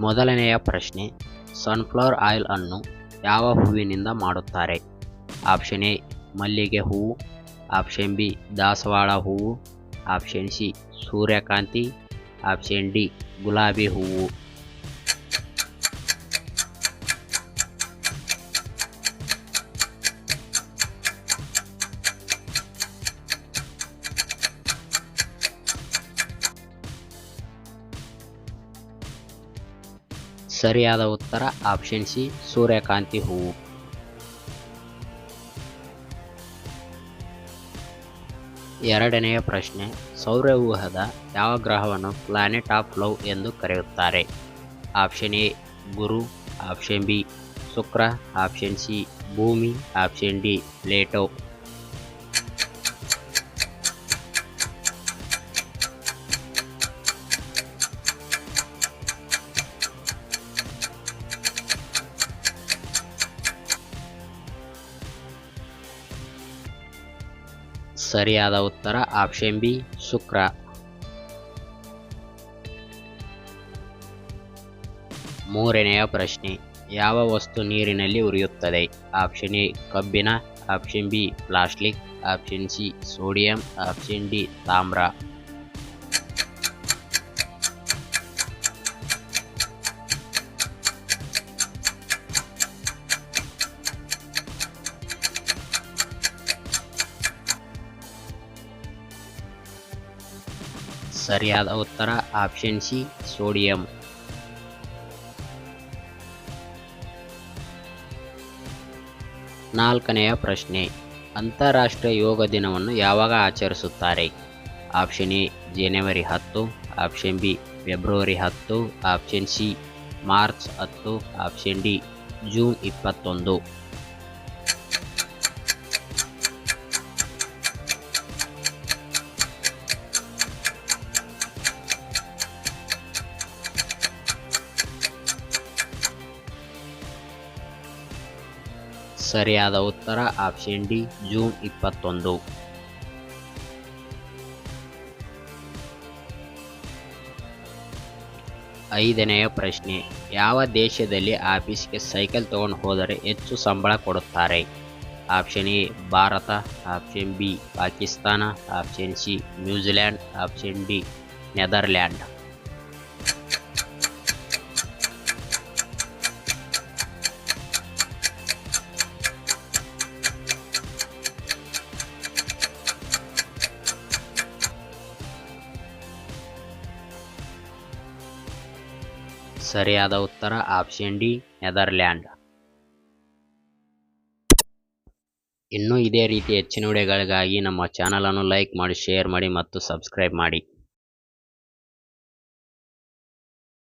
ಮೊದಲನೆಯ ಪ್ರಶ್ನೆ sunflower oil ಅನ್ನು ಯಾವ ಹೂವಿನಿಂದ ಮಾಡುತ್ತಾರೆ? ಆಪ್ಷನ್ ಎ ಮಲ್ಲಿಗೆ ಹೂವು ಆಪ್ಷನ್ ಬಿ ದಾಸವಾಳ ಹೂವು ಆಪ್ಷನ್ ಸಿ ಸೂರ್ಯಕಾಂತಿ. ಆಪ್ಷನ್ ಡಿ ಗುಲಾಬಿ ಹೂವು. ಸರಿಯಾದ ಉತ್ತರ ಆಪ್ಷನ್ ಸಿ, ಸೂರ್ಯಕಾಂತಿ ಹೂವು ಎರಡನೆಯ ಪ್ರಶ್ನೆ, ಸೌರವ್ಯೂಹದ ಯಾವ ಗ್ರಹವನ್ನು ಪ್ಲಾನೆಟ್ ಆಫ್ ಲವ್ ಎಂದು ಕರೆಯುತ್ತಾರೆ? ಆಪ್ಷನ್ ಎ, ಗುರು. ಆಪ್ಷನ್ ಬಿ, ಶುಕ್ರ. ಆಪ್ಷನ್ ಸಿ, ಭೂಮಿ. Option D, Plato. ಸರಿಯಾದ ಉತ್ತರ ಆಪ್ಷನ್ ಬಿ, ಶುಕ್ರ. ಮೂರನೆಯ ಪ್ರಶ್ನೆ, ಯಾವ ವಸ್ತು ನೀರಿನಲ್ಲಿ ಉರಿಯುತ್ತದೆ? ಆಪ್ಷನ್ ಎ, ಕಬ್ಬಿಣ. Option B, plastic. Option C, sodium. Option D, ತಾಮ್ರ. ಸರಿಯಾದ ಉತ್ತರ ಆಪ್ಷನ್ ಸಿ ಸೋಡಿಯಂ ನಾಲ್ಕನೆಯ ಪ್ರಶ್ನೆ, ಅಂತಾರಾಷ್ಟ್ರೀಯ ಯೋಗ ದಿನವನ್ನು ಯಾವಾಗ ಆಚರಿಸುತ್ತಾರೆ? ಆಪ್ಷನ್ ಎ ಜನವರಿ ಹತ್ತು ಆಪ್ಷನ್ ಬಿ ಫೆಬ್ರವರಿ ಹತ್ತು ಆಪ್ಷನ್ ಸಿ ಮಾರ್ಚ್ ಹತ್ತು ಆಪ್ಷನ್ ಡಿ ಜೂನ್ ಇಪ್ಪತ್ತೊಂದು. ಸರಿಯಾದ ಉತ್ತರ ಆಪ್ಷನ್ ಡಿ ಜೂನ್ ಇಪ್ಪತ್ತೊಂದು. ಐದನೆಯ ಪ್ರಶ್ನೆ, ಯಾವ ದೇಶದಲ್ಲಿ ಆಫೀಸ್ಗೆ ಸೈಕಲ್ ತಗೊಂಡು ಹೋದರೆ ಹೆಚ್ಚು ಸಂಬಳ ಕೊಡುತ್ತಾರೆ? Option A, Bharat option B, Pakistan option C, New Zealand option D, Netherland. ಸರಿಯಾದ ಉತ್ತರ ಆಪ್ಷನ್ ಡಿ, ನೆದರ್ಲ್ಯಾಂಡ್. ಇನ್ನೂ ಇದೇ ರೀತಿ ಹೆಚ್ಚಿನ ವಿಡಿಯೋಗಳಿಗಾಗಿ ನಮ್ಮ ಚಾನಲನ್ನು ಲೈಕ್ ಮಾಡಿ, ಶೇರ್ ಮಾಡಿ ಮತ್ತು ಸಬ್ಸ್ಕ್ರೈಬ್ ಮಾಡಿ.